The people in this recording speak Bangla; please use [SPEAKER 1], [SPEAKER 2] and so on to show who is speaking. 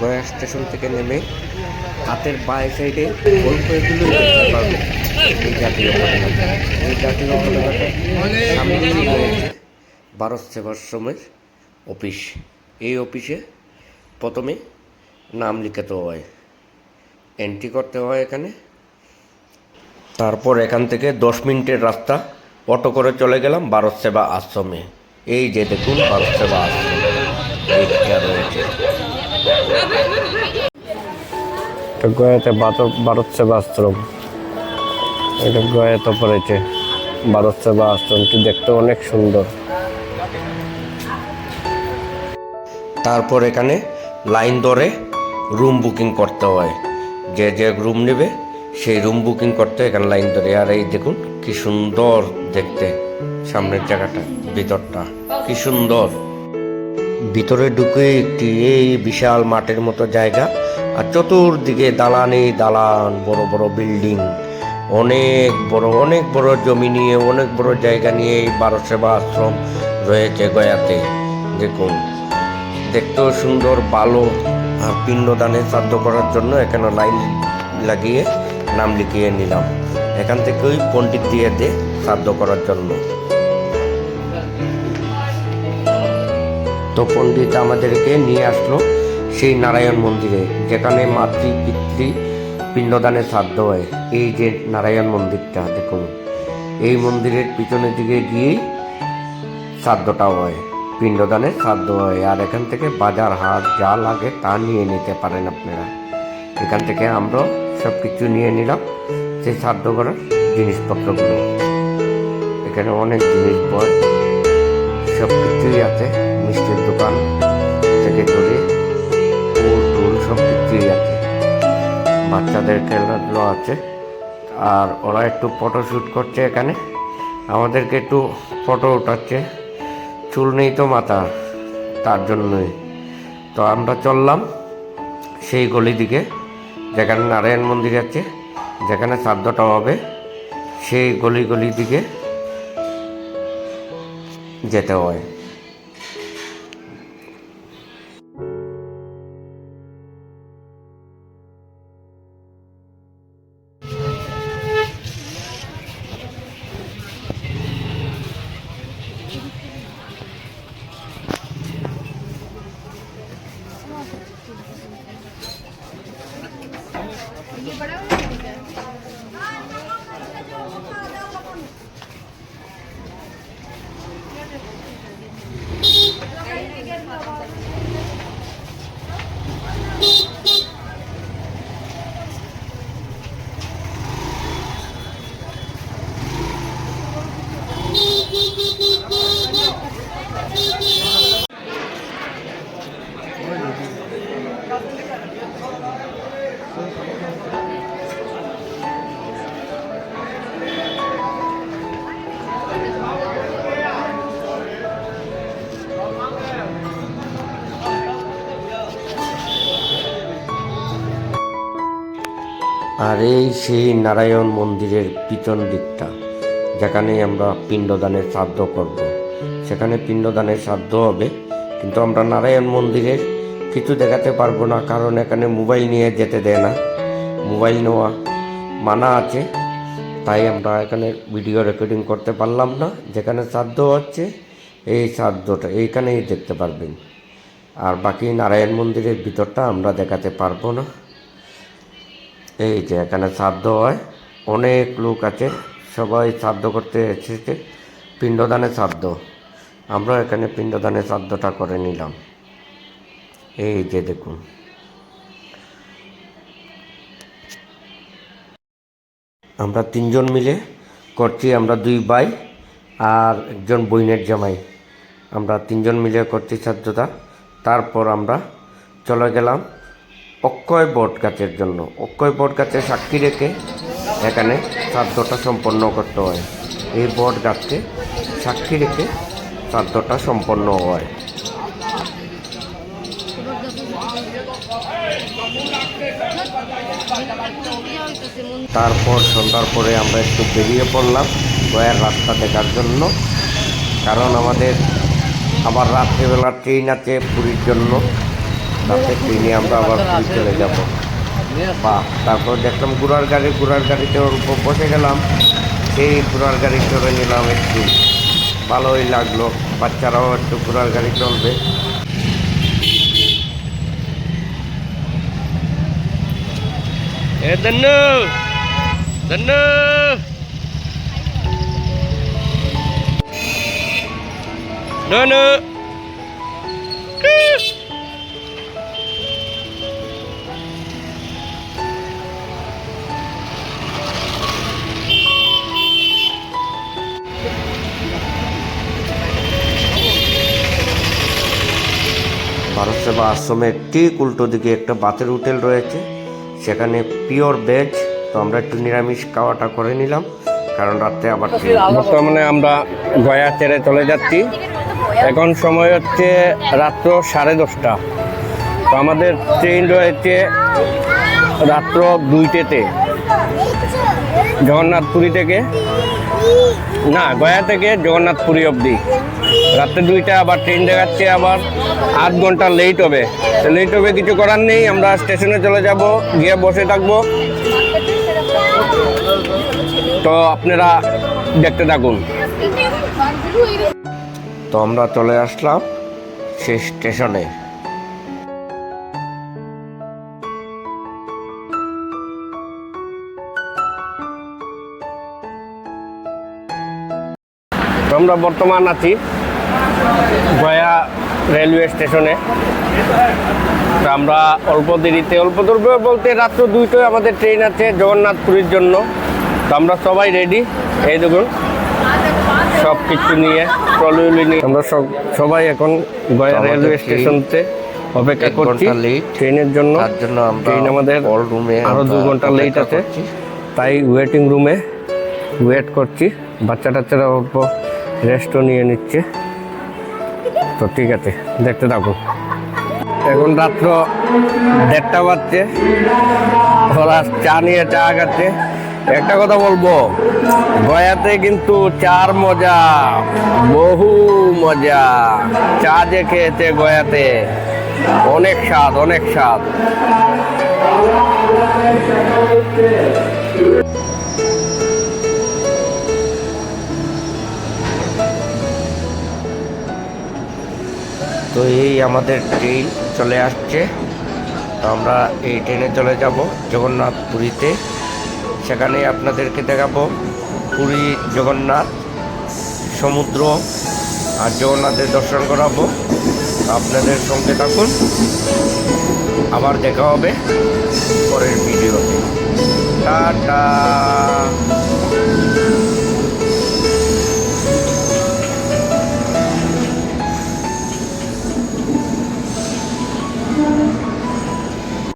[SPEAKER 1] গয়া স্টেশন থেকে নেমে হাতের বাঁ সাইডে এগুলো দেখতে এই জাতীয় এই জাতীয় পতাকাটা ভারত সেবাশ্রমের অফিস। এই অফিসে প্রথমে নাম লিখাতে হয়, এন্ট্রি করতে হয় এখানে। তারপর এখান থেকে দশ মিনিটের রাস্তা, অটো করে চলে গেলাম ভারত সেবা আশ্রমে। এই যে দেখুন, ভারত সেবা আশ্রম এইটা রয়েছে
[SPEAKER 2] এটা গয়াতে ভারত সেবা আশ্রম। এটা গয়াতে পড়েছে ভারত সেবা আশ্রমটি দেখতে অনেক সুন্দর।
[SPEAKER 1] তারপর এখানে লাইন ধরে রুম বুকিং করতে হয়। যে যে রুম নেবে, সেই রুম বুকিং করতে এখানে লাইন ধরে। আর এই দেখুন, কি সুন্দর দেখতে সামনের জায়গাটা, ভিতরটা, কি সুন্দর। ভিতরে ঢুকে একটি এই বিশাল মাঠের মতো জায়গা। আর চতুর্দিকে দালানে দালান, বড় বড় বিল্ডিং, অনেক বড় অনেক বড় জমি নিয়ে, অনেক বড় জায়গা নিয়ে এই বারো সেবা আশ্রম রয়েছে গয়াতে। দেখুন, দেখতেও সুন্দর ভালো আর পিণ্ডদানে শ্রাদ্ধ করার জন্য এখানে লাইন লাগিয়ে নাম লিখিয়ে নিলাম। এখান থেকে ওই পণ্ডিত দিয়ে দে শ্রাদ্ধ করার জন্য। তো পণ্ডিত আমাদেরকে নিয়ে আসলো। সেই নারায়ণ মন্দিরে, যেখানে মাতৃ, পিতৃ পিণ্ডদানে শ্রাদ্ধ হয়। এই যে নারায়ণ মন্দিরটা, দেখুন। এই মন্দিরের পিছনের দিকে গিয়েই শ্রাদ্ধটা হয়, পিণ্ডদানের শ্রাদ্ধ হয়। আর এখান থেকে বাজার হাট যা লাগে তা নিয়ে নিতে পারেন আপনারা। এখান থেকে আমরা সব কিছু নিয়ে নিলাম, সেই শ্রাদ্ধ করার জিনিসপত্রগুলো। এখানে অনেক জিনিস পায় সব কিছুই আছে, মিষ্টির দোকান থেকে বাচ্চাদের খেলাধুলো আছে আর ওরা একটু ফটো শ্যুট করছে এখানে। আমাদেরকে একটু ফটো উঠাচ্ছে। চুল নেই তো মাথা, তার জন্যই। তো আমরা চললাম সেই গলি দিকে, যেখানে নারায়ণ মন্দির আছে, যেখানে শ্রাদ্ধটা হবে। সেই গলি গলি দিকে যেতে হয়। আর এই সেই নারায়ণ মন্দিরের পিছন দিকটা, যেখানে আমরা পিণ্ডদানের শ্রাদ্ধ করব। সেখানে পিণ্ডদানের শ্রাদ্ধ হবে, কিন্তু আমরা নারায়ণ মন্দিরের কিছু দেখাতে পারব না, কারণ এখানে মোবাইল নিয়ে যেতে দেয় না। মোবাইল নেওয়া মানা আছে, তাই আমরা এখানে ভিডিও রেকর্ডিং করতে পারলাম না, যেখানে শ্রাদ্ধ হচ্ছে, এই শ্রাদ্ধটা এইখানেই দেখতে পারবেন। আর বাকি নারায়ণ মন্দিরের ভিতরটা আমরা দেখাতে পারব না। এই যে এখানে শ্রাদ্ধ হয়, অনেক লোক আছে, সবাই শ্রাদ্ধ করতে এসেছে, পিণ্ডদানে শ্রাদ্ধ। আমরা এখানে পিণ্ডদানে শ্রাদ্ধটা করে নিলাম। এই যে দেখুন। আমরা তিনজন মিলে করছি, আমরা দুই ভাই আর একজন বইনের জামাই। আমরা তিনজন মিলে করছি শ্রাদ্ধটা। তারপর আমরা চলে গেলাম অক্ষয় বট গাছের জন্য। অক্ষয় বট গাছে সাক্ষী রেখে এখানে শ্রাদ্ধটা সম্পন্ন করতে হয়। এই বট গাছকে সাক্ষী রেখে শ্রাদ্ধটা সম্পন্ন হয়। তারপর সন্ধ্যার পরে আমরা একটু বেরিয়ে পড়লাম গয়ার রাস্তা দেখার জন্য। কারণ আমাদের আবার রাত্রেবেলা ট্রেন আছে পুরীর জন্য। রাতে ট্রেনে আমরা আবার পুরী চলে যাব। বা তারপর দেখলাম ঘোড়ার গাড়ি, ঘোড়ার গাড়িতে ওর উপর বসে গেলাম। সেই ঘোড়ার গাড়ি চড়ে নিলাম একটু। ভালোই লাগল, বাচ্চারাও একটু ঘোড়ার গাড়ি চলবে।
[SPEAKER 2] দন্নু দন্নু ননু।
[SPEAKER 1] ভারত সেবা আশ্রমের ঠিক উল্টো দিকে একটা বাতের হোটেল রয়েছে। সেখানে পিওর ভেজ তো আমরা একটু নিরামিষ খাওয়াটা করে নিলাম কারণ রাত্রে আবার।
[SPEAKER 2] বর্তমানে আমরা গয়া ছেড়ে চলে যাচ্ছি। এখন সময় হচ্ছে রাত্র সাড়ে দশটা। তো আমাদের ট্রেন রয়েছে রাত্র দুইটেতে। জগন্নাথপুরী থেকে? না, গয়া থেকে জগন্নাথপুরী অবধি। রাত্রে দুইটা আবার ট্রেন দেখাচ্ছে আবার আধ ঘণ্টা লেট হবে। লেট হবে কিছু করার নেই, আমরা স্টেশনে চলে যাব, গিয়ে বসে থাকব। তো আপনারা দেখতে থাকুন।
[SPEAKER 1] তো আমরা চলে আসলাম সেই স্টেশনে
[SPEAKER 2] আমরা বর্তমান আছি গয়া রেলওয়ে স্টেশনে। আমরা অল্প দেরিতে অল্প দূর বলতে রাত্র দুইটায় আমাদের ট্রেন আছে জগন্নাথপুরীর জন্য। তো আমরা সবাই রেডি এই দেখুন সব কিছু নিয়ে ট্রলি নিয়ে। আমরা সব সবাই এখন গয়া রেলওয়ে স্টেশনতে অপেক্ষা করছি ট্রেনের জন্য।
[SPEAKER 1] তার জন্য
[SPEAKER 2] ট্রেন আমাদের
[SPEAKER 1] হল রুমে
[SPEAKER 2] আরও দু ঘণ্টা লেট আছে। তাই ওয়েটিং রুমে ওয়েট করছি। বাচ্চা টাচ্চারা অল্প রেস্টও নিয়ে নিচ্ছে। তো ঠিক আছে, দেখতে থাকো এখন রাত্র দেড়টা বাজছে। ওরা চা নিয়ে চা খাচ্ছে। একটা কথা বলব, গয়াতে কিন্তু চার মজা, বহু মজা। চা যে খেয়েছে গয়াতে, অনেক স্বাদ অনেক স্বাদ।
[SPEAKER 1] তো এই আমাদের ট্রেন চলে আসছে। তো আমরা এই ট্রেনে চলে যাব জগন্নাথ পুরীতে সেখানে আপনাদেরকে দেখাবো পুরী, জগন্নাথ, সমুদ্র আর জগন্নাথের দর্শন করাবো। আপনাদের সঙ্গে থাকুন। আবার দেখা হবে পরের ভিডিওতে। টাটা!